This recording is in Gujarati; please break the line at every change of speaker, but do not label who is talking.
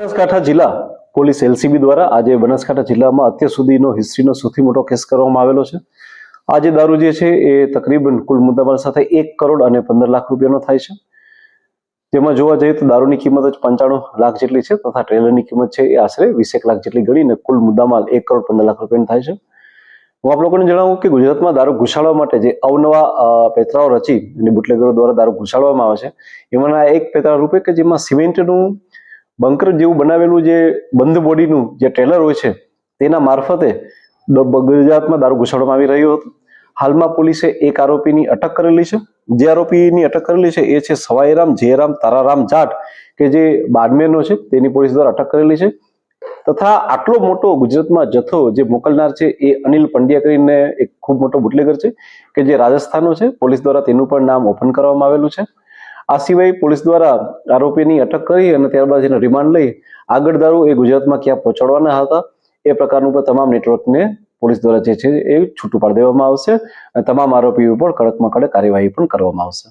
બનાસકાંઠા જિલ્લા પોલીસ એલસીબી દ્વારા આજે બનાસકાંઠા જિલ્લામાં અત્યાર સુધીનો હિસ્ટ્રીનો સૌથી મોટો કેસ કરવામાં આવેલો છે. આ જે દારૂ જે છે એ તકરીબન કુલ મુદ્દામાલ સાથે એક કરોડ અને પંદર લાખ રૂપિયાનો થાય છે. તેમાં જોવા જઈએ તો દારૂની કિંમત જ પંચાણું લાખ જેટલી છે તથા ટ્રેલરની કિંમત છે એ આશરે વીસેક લાખ જેટલી ગણીને કુલ મુદ્દામાલ એક કરોડ પંદર લાખ રૂપિયાનો થાય છે. હું આપ લોકોને જણાવું કે ગુજરાતમાં દારૂ ઘુસાડવા માટે જે અવનવા પેતરાઓ રચી અને બુટલેગરો દ્વારા દારૂ ઘુસાડવામાં આવે છે, એમાંના એક પેતરા રૂપે કે જેમાં સિમેન્ટનું બંકર જેવું બનાવેલું જે બંધ બોડીનું જે ટ્રેલર હોય છે, તેના મારફતે ગુજરાતમાં દારૂ ઘુસાડવામાં આવી રહ્યો હતો. હાલમાં પોલીસે એક આરોપીની અટક કરેલી છે. જે આરોપીની અટક કરેલી છે એ છે સવાઈરામ જયરામ તારારામ જાટ, કે જે બાડમેરનો છે તેની પોલીસ દ્વારા અટક કરેલી છે. તથા આટલો મોટો ગુજરાતમાં જથ્થો જે મોકલનાર છે એ અનિલ પંડ્યા કરીને એક ખૂબ મોટો બુટલેગર છે, કે જે રાજસ્થાનનો છે. પોલીસ દ્વારા તેનું પણ નામ ઓપન કરવામાં આવેલું છે. આ સિવાય પોલીસ દ્વારા આરોપીની અટક કરી અને ત્યારબાદ એને રિમાન્ડ લઈ આગળ દારૂ એ ગુજરાતમાં ક્યાં પહોંચાડવાના હતા, એ પ્રકારનું પણ તમામ નેટવર્કને પોલીસ દ્વારા જે છે એ છૂટું પાડી દેવામાં આવશે અને તમામ આરોપીઓ પણ કડકમાં કડક કાર્યવાહી પણ કરવામાં આવશે.